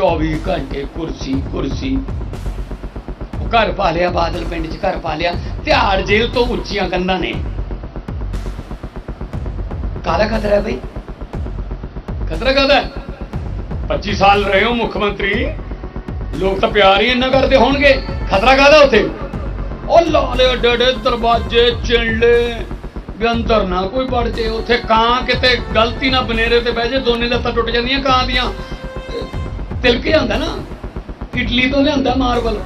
24 ਘੰਟੇ ਕੁਰਸੀ ਕੁਰਸੀ। ਘਰ ਪਾ ਲਿਆ, ਬਾਦਲ ਪਿੰਡ 'ਚ ਘਰ ਪਾ ਲਿਆ। ਤਿਹਾੜ ਜੇਲ੍ਹ ਤੋਂ ਉੱਚੀਆਂ ਕੰਧਾਂ ਨੇ। ਕਾਹਦਾ ਖਤਰਾ ਹੈ ਬਈ? ਖਤਰਾ ਕਾਹਦਾ 25 ਸਾਲ ਰਹੇ ਹੋ ਮੁੱਖ ਮੰਤਰੀ। ਲੋਕ ਤਾਂ ਪਿਆਰ ਹੀ ਇੰਨਾ ਕਰਦੇ ਹੋਣਗੇ। ਖਤਰਾ ਕਾਹਦਾ ਉੱਥੇ? ਉਹ ਲਾਲੇ ਏਡੇ ਏਡੇ ਦਰਵਾਜ਼ੇ ਚਿੰਲੇ। ਵੀ ਅੰਦਰ ਨਾ ਕੋਈ ਵੜ ਜੇ। ਉੱਥੇ ਕਾਂ ਕਿਤੇ ਗਲਤੀ ਨਾ ਬਨੇਰੇ ਤੇ ਬਹਿ ਜੇ, ਦੋਨੇ ਲੱਤਾਂ ਟੁੱਟ ਜਾਂਦੀਆਂ ਕਾਂ ਦੀਆਂ। ਤਿਲਕ ਜਾਂਦਾ ਨਾ, ਇਟਲੀ ਤੋਂ ਲਿਆਂਦਾ ਮਾਰਬਲ।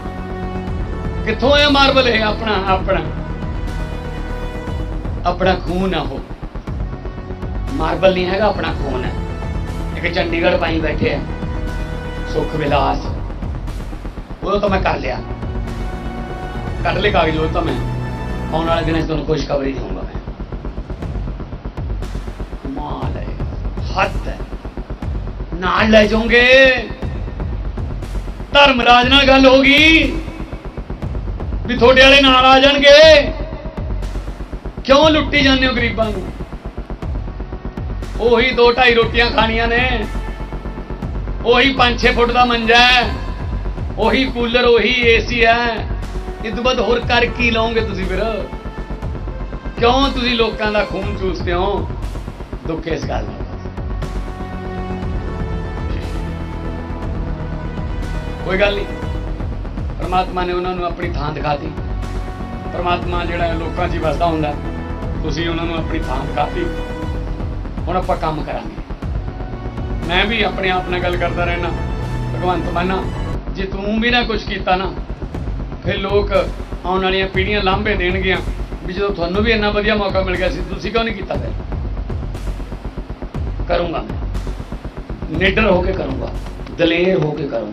ਕਿੱਥੋਂ ਆਇਆ ਮਾਰਬਲ ਇਹ ਆਪਣਾ ਆਪਣਾ? ਆਪਣਾ ਖੂਨ ਆ ਉਹ। ਮਾਰਬਲ ਨਹੀਂ ਹੈਗਾ, ਆਪਣਾ ਖੂਨ ਹੈ। ਇੱਕ ਚੰਡੀਗੜ੍ਹ ਪਾਈ ਬੈਠੇ ਆ। ਸੁਖ ਵਿਲਾਸ। ਉਹ ਤਾਂ ਮੈਂ ਕਰ ਲਿਆ। ਕੱਢ ਲੈ ਕਾਗਜ਼ ਉਹ ਤਾਂ ਮੈਂ। ਆਉਣ ਵਾਲੇ ਦਿਨਾਂ 'ਚ ਤੁਹਾਨੂੰ ਖੁਸ਼ਖਬਰੀ ਦਊਂਗਾ ਮੈਂ। ਕਮਾਲ ਹੈ। ਹੱਦ ਹੈ। ਨਾਲ ਲੈ ਜਾਓਗੇ। ਧਰਮਰਾਜ ਨਾਲ ਗੱਲ ਹੋ ਗਈ ਵੀ ਤੁਹਾਡੇ ਵਾਲੇ ਨਾਲ ਆ ਜਾਣਗੇ। ਕਿਉਂ ਲੁੱਟੀ ਜਾਂਦੇ ਹੋ ਗਰੀਬਾਂ ਨੂੰ? ਉਹੀ ਦੋ ਢਾਈ ਰੋਟੀਆਂ ਖਾਣੀਆਂ ਨੇ। ਉਹੀ 5-6 ਫੁੱਟ ਦਾ ਮੰਜਾ ਹੈ। ਉਹੀ ਕੂਲਰ, ਉਹੀ ਏਸੀ ਹੈ। ਇਸ ਤੋਂ ਬਾਅਦ ਹੋਰ ਕਰ ਕੀ ਲਓਗੇ ਤੁਸੀਂ ਫਿਰ? ਕਿਉਂ ਤੁਸੀਂ ਲੋਕਾਂ ਦਾ ਖੂਨ ਚੂਸਦੇ ਹੋ? ਦੁੱਖ ਇਸ ਗੱਲ ਦਾ। ਕੋਈ ਗੱਲ ਨਹੀਂ। ਪਰਮਾਤਮਾ ਨੇ ਉਹਨਾਂ ਨੂੰ ਆਪਣੀ ਥਾਂ ਦਿਖਾਤੀ। ਪਰਮਾਤਮਾ ਜਿਹੜਾ ਲੋਕਾਂ 'ਚ ਹੀ ਵਸਦਾ ਹੁੰਦਾ ਤੁਸੀਂ ਉਹਨਾਂ ਨੂੰ ਆਪਣੀ ਥਾਂ ਦਿਖਾਤੀ। ਹੁਣ ਆਪਾਂ ਕੰਮ ਕਰਾਂਗੇ। ਮੈਂ ਵੀ ਆਪਣੇ ਆਪ ਨਾਲ ਗੱਲ ਕਰਦਾ ਰਹਿਣਾ ਭਗਵੰਤ ਮਾਨਾ, ਜੇ ਤੂੰ ਵੀ ਨਾ ਕੁਝ ਕੀਤਾ ਨਾ, ਫਿਰ ਲੋਕ ਆਉਣ ਵਾਲੀਆਂ ਪੀੜ੍ਹੀਆਂ ਲਾਂਭੇ ਦੇਣਗੀਆਂ। ਵੀ ਜਦੋਂ ਤੁਹਾਨੂੰ ਵੀ ਇੰਨਾ ਵਧੀਆ ਮੌਕਾ ਮਿਲ ਗਿਆ ਸੀ, ਤੁਸੀਂ ਕਿਉਂ ਨਹੀਂ ਕੀਤਾ ਫਿਰ? ਕਰੂੰਗਾ ਮੈਂ। ਨਿਡਰ ਹੋ ਕੇ ਕਰੂੰਗਾ। ਦਲੇਰ ਹੋ ਕੇ ਕਰੂੰਗਾ।